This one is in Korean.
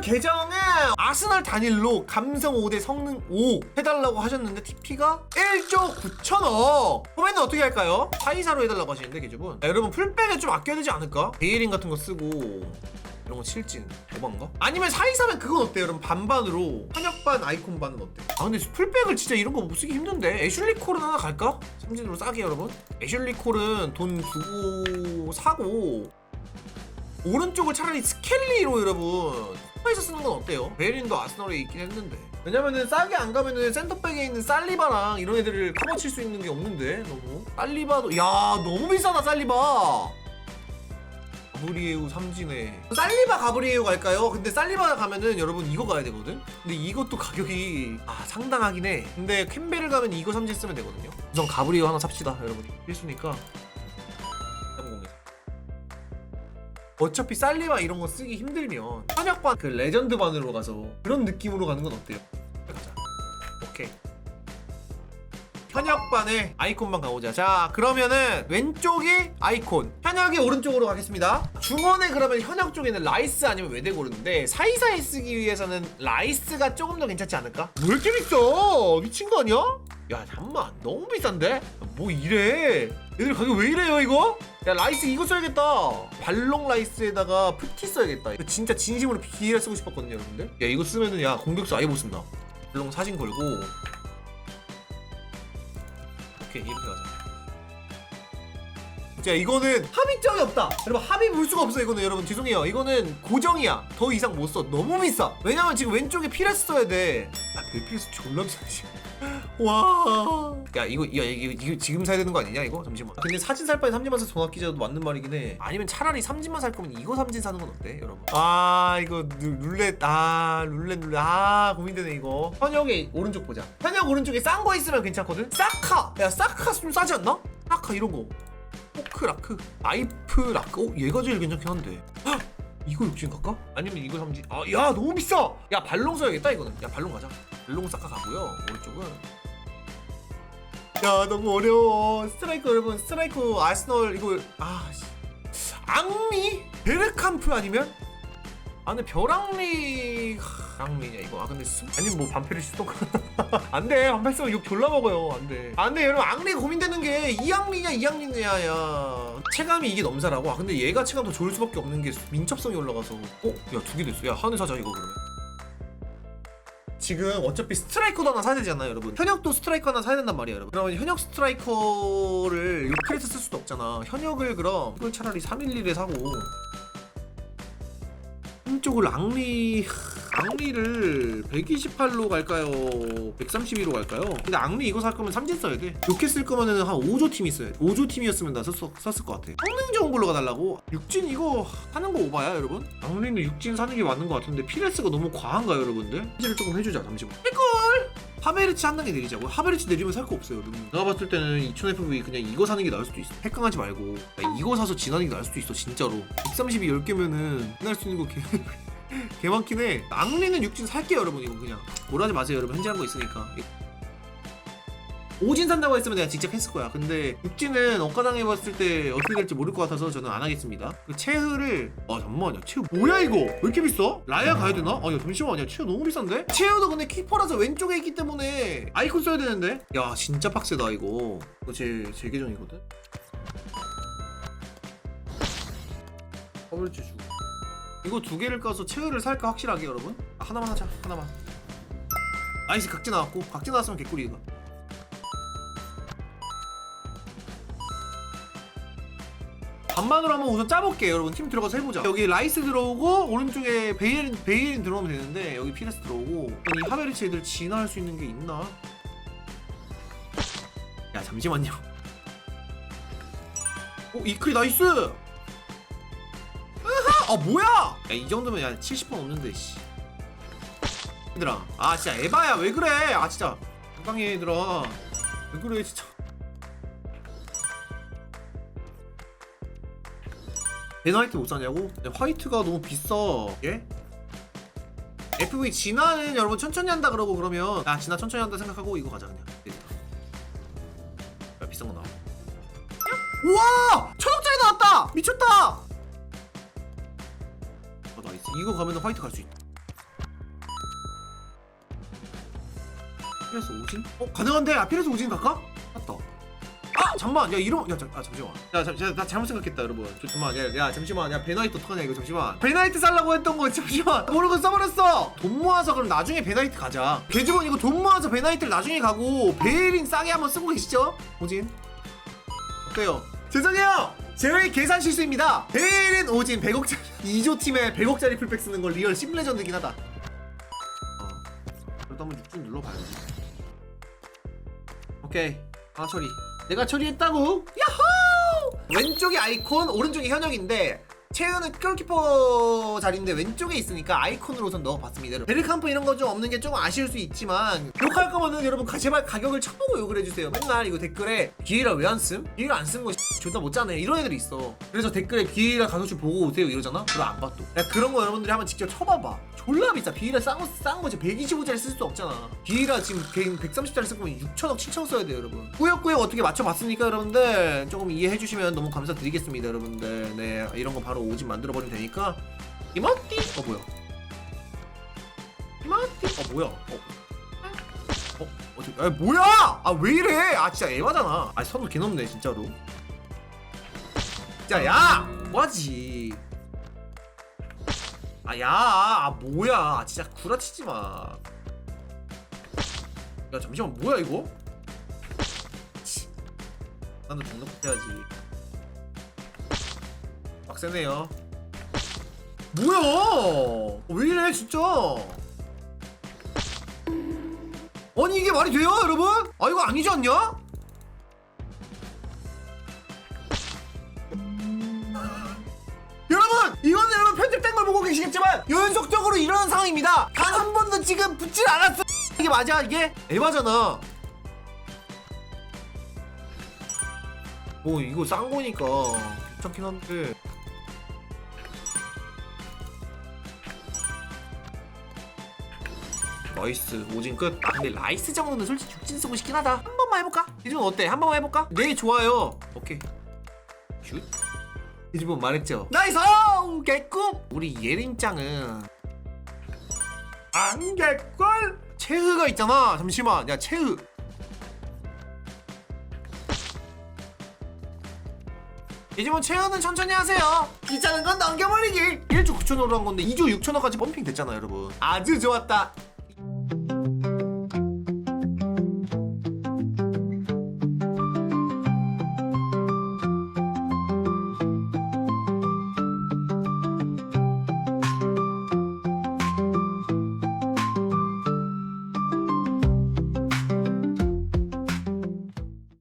계정은 아스널 단일로 감성 5대 성능 5 해달라고 하셨는데 TP가 1조 9천억 포맨은 어떻게 할까요? 424로 해달라고 하시는데 계정은 야, 여러분 풀백에 좀 아껴야 되지 않을까? 베이링 같은 거 쓰고 이런 거 실진 오반가? 아니면 424면 그건 어때요 여러분 반반으로 현역반 아이콘반은 어때? 아 근데 풀백을 진짜 이런 거 못 쓰기 힘든데 애슐리 콜은 하나 갈까? 삼진으로 싸게 여러분 애슐리 콜은 돈 주고 사고 오른쪽을 차라리 스켈리로 여러분 쿠파에서 쓰는 건 어때요? 베린도 아스널에 있긴 했는데. 왜냐면은 싸게 안 가면은 센터백에 있는 살리바랑 이런 애들을 커버 칠 수 있는 게 없는데 너무. 살리바도 야 너무 비싸다 살리바. 가브리에우 삼진에. 살리바 가브리에우 갈까요? 근데 살리바 가면은 여러분 이거 가야 되거든? 근데 이것도 가격이 아 상당하긴 해. 근데 캠벨을 가면 이거 삼진 쓰면 되거든요? 우선 가브리에우 하나 삽시다 여러분 필수니까 어차피 살리바 이런 거 쓰기 힘들면 현역반 그 레전드반으로 가서 그런 느낌으로 가는 건 어때요? 가자 오케이 현역반에 아이콘만 가보자 자 그러면은 왼쪽이 아이콘 현역이 오른쪽으로 가겠습니다 중원에 그러면 현역 쪽에는 라이스 아니면 외대 고르인데 사이사이 쓰기 위해서는 라이스가 조금 더 괜찮지 않을까? 왜 이렇게 비싸 미친 거 아니야? 야 잠만. 너무 비싼데? 뭐 이래? 얘들 가격 왜 이래요 이거? 야 라이스 이거 써야겠다. 발롱 라이스에다가 푸티 써야겠다. 진짜 진심으로 비를 쓰고 싶었거든요 여러분들. 야 이거 쓰면은 야 공격수 아예 못 쓴다. 발롱 사진 걸고. 오케이 이렇게 가자 자 이거는 합의점이 없다. 여러분 합의 볼 수가 없어 이거는. 여러분 죄송해요. 이거는 고정이야. 더 이상 못 써. 너무 비싸. 왜냐면 지금 왼쪽에 피레스 써야 돼아 벨피레스 졸라 비싸지 와 야 이거 야 이거, 이거 지금 사야 되는 거 아니냐 이거? 잠시만. 근데 사진 살 바에 삼진만 사서 돈 아끼자도 맞는 말이긴 해. 아니면 차라리 삼진만 살 거면 이거 삼진 사는 건 어때 여러분? 아 이거 룰- 룰렛 아 룰렛 룰렛. 아 고민되네 이거. 현역의 오른쪽 보자. 현역 오른쪽에 싼 거 있으면 괜찮거든? 사카. 야 사카 좀 싸지 않나? 사카 이런 거 포크 라크? 아이프 라크? 어 얘가 제일 괜찮긴 한데. 헉! 이거 육진 갈까? 아니면 이거 삼진 아야 너무 비싸! 야 발롱 써야겠다 이거는. 야 발롱 가자. 발롱 사카 가고요 오른쪽은. 야 너무 어려워. 스트라이커 여러분 스트라이커 아스널 이거 아 씨. 앙리? 베르캄프 아니면 아 근데 벼랑리 하, 랑리냐 이거. 아 근데 스... 아니 뭐 반페르시도 안돼. 반페 쓰면 욕 졸라 먹어요. 안돼. 안돼 여러분 앙리 고민되는 게 이앙리냐 이앙리냐 야. 체감이 이게 넘사라고? 아 근데 얘가 체감 더 좋을 수밖에 없는 게 민첩성이 올라가서. 어야 두 개 됐어. 야 하늘 사자 이거 그러면. 지금 어차피 스트라이커도 하나 사야 되잖아요 여러분. 현역도 스트라이커 하나 사야 된단 말이에요 여러분. 그러면 현역 스트라이커를 요크레스 쓸 수도 없잖아. 현역을 그럼 이걸 차라리 311에 사고 한쪽을 앙리 앙리를 128로 갈까요? 132로 갈까요? 근데 앙리 이거 살 거면 삼진 써야 돼. 이렇게 쓸 거면은 한 5조 팀 있어야 돼. 5조 팀이었으면 나 썼, 썼을 것 같아. 성능 좋은 걸로 가달라고? 육진 이거 하는 거 오바야 여러분? 앙리는 육진 사는 게 맞는 것 같은데 피레스가 너무 과한가요 여러분들? 현질을 조금 해주자 잠시만. 해골! 하베르치 한 단계 내리자고. 하베르치 내리면 살 거 없어요 여러분. 내가 봤을 때는 2000FV 그냥 이거 사는 게 나을 수도 있어. 핵강하지 말고. 야, 이거 사서 지나는 게 나을 수도 있어 진짜로. 132 10개면은 끝날 수 있는 거 개... 개 많긴 해. 앙리는 육진 살게요, 여러분. 이거 그냥. 뭐라 하지 마세요, 여러분. 현질한 거 있으니까. 오진 산다고 했으면 내가 직접 했을 거야. 근데 육진은 억가당해봤을 때 어떻게 될지 모를 것 같아서 저는 안 하겠습니다. 그 체흐를 아 잠깐만요. 체흐 뭐야 이거? 왜 이렇게 비싸? 라야 가야 되나? 아야 잠시만 야 체흐 너무 비싼데? 체흐도 근데 키퍼라서 왼쪽에 있기 때문에 아이콘 써야 되는데? 야 진짜 빡세다 이거. 이거 제, 제 계정이거든? 더블 주주. 이거 두 개를 까서 체어를 살까 확실하게 여러분? 아, 하나만 하자 하나만 나이스 각지 나왔고 각지 나왔으면 개꿀이 이거 반반으로 한번 우선 짜볼게요. 여러분 팀 들어가서 해보자. 여기 라이스 들어오고 오른쪽에 베이린, 베이린 들어오면 되는데 여기 피레스 들어오고. 이 하베르치 애들 진화할 수 있는 게 있나? 야 잠시만요. 오 이클이 나이스! 아 뭐야? 야 이 정도면 야 70번 없는데 씨. 얘들아. 아 진짜 에바야. 왜 그래? 아 진짜. 건강해 얘들아. 왜 그래 진짜 데나이트 못 사냐고? 근데 화이트가 너무 비싸. 예? FV 진화는 여러분 천천히 한다 그러고 그러면 아 진화 천천히 한다 생각하고 이거 가자 그냥. 네. 야, 비싼 거 나와. 우와! 천억짜리 나왔다! 미쳤다! 아, 나이스. 이거 가면 화이트 갈 수 있다. 아필에서 오진? 어? 가능한데? 아필에서 오진 갈까? 맞다. 잠만 야 이런 야 잠, 아 잠시만. 야 잠, 야, 나 잘못 생각했다 여러분. 저, 잠만 야, 야 잠시만. 야 베나이트 어떡하냐 이거 잠시만. 베나이트 살라고 했던 거 잠시만. 모르고 써버렸어. 돈 모아서 그럼 나중에 베나이트 가자. 개주번 이거 돈 모아서 베나이트를 나중에 가고 베일링 싸게 한번 쓰고 계시죠? 오진. 어때요? 죄송해요. 제의 계산 실수입니다. 베일인 오진 100억짜리. 2조 팀에 100억짜리 풀백 쓰는 건 리얼 심레전드긴 하다. 어, 그래도 한번 6중 눌러봐야지. 오케이. 하나 처리 내가 처리했다고? 야호! 왼쪽이 아이콘 오른쪽이 현역인데 채우는 골키퍼 자리인데 왼쪽에 있으니까 아이콘으로 우선 넣어봤습니다. 베르캄프 이런 거 좀 없는 게 조금 아쉬울 수 있지만 욕할 거면은 여러분 제발 가격을 쳐보고 욕을 해주세요. 맨날 이거 댓글에 비에라 왜 안 쓴? 비에라 안 쓴거 존나 못 짜네 이런 애들이 있어. 그래서 댓글에 비에라 가격 좀 보고 오세요 이러잖아? 그럼 안 봐 또. 야 그런 거 여러분들이 한번 직접 쳐봐봐. 졸라 비싸. 비에라 싼 거 싼 거지. 125짜리 쓸 수 없잖아. 비에라 지금 130짜리 쓸 거면 6천억 7천억 써야 돼요 여러분. 꾸역꾸역 어떻게 맞춰봤으니까 여러분들? 조금 이해해 주시면 너무 감사드리겠습니다 여러분들. 네 이런 거 바로 오진 만들어 버리면 되니까 이모띠 어 뭐야 이모띠 어 뭐야 어 어, 어떻게, 야, 뭐야! 아, 왜 이래! 아, 진짜 에바잖아. 아, 선을 개넘네, 진짜로. 자, 야! 뭐하지? 아, 야! 아, 뭐야. 아, 진짜 구라치지 마. 야, 잠시만, 뭐야, 이거? 치. 나도 등록해야지. 빡세네요. 뭐야! 왜 이래, 진짜! 아니 이게 말이 돼요 여러분? 아 이거 아니지 않냐? 여러분 이거는 여러분 편집된 걸 보고 계시겠지만 연속적으로 일어난 상황입니다 단 한 번도 지금 붙질 않았어 이게 맞아 이게? 에바잖아 뭐 이거 싼 거니까 괜찮긴 한데 나이스 오진 끝. 아 근데 라이스 정도는 솔직히 죽진 쓰고 싶긴 하다. 한 번만 해볼까? 이집은 어때? 한 번만 해볼까? 네 좋아요. 오케이. 슛. 이집은 말했죠. 나이스! 아우, 개꿈! 우리 예림짱은 안 개꿀? 채흐가 있잖아. 잠시만. 야 채흐. 이집은 채흐는 천천히 하세요. 귀찮은 건 넘겨버리기. 1조 9천원으로 한 건데 2조 6천원까지 펌핑 됐잖아 여러분. 아주 좋았다.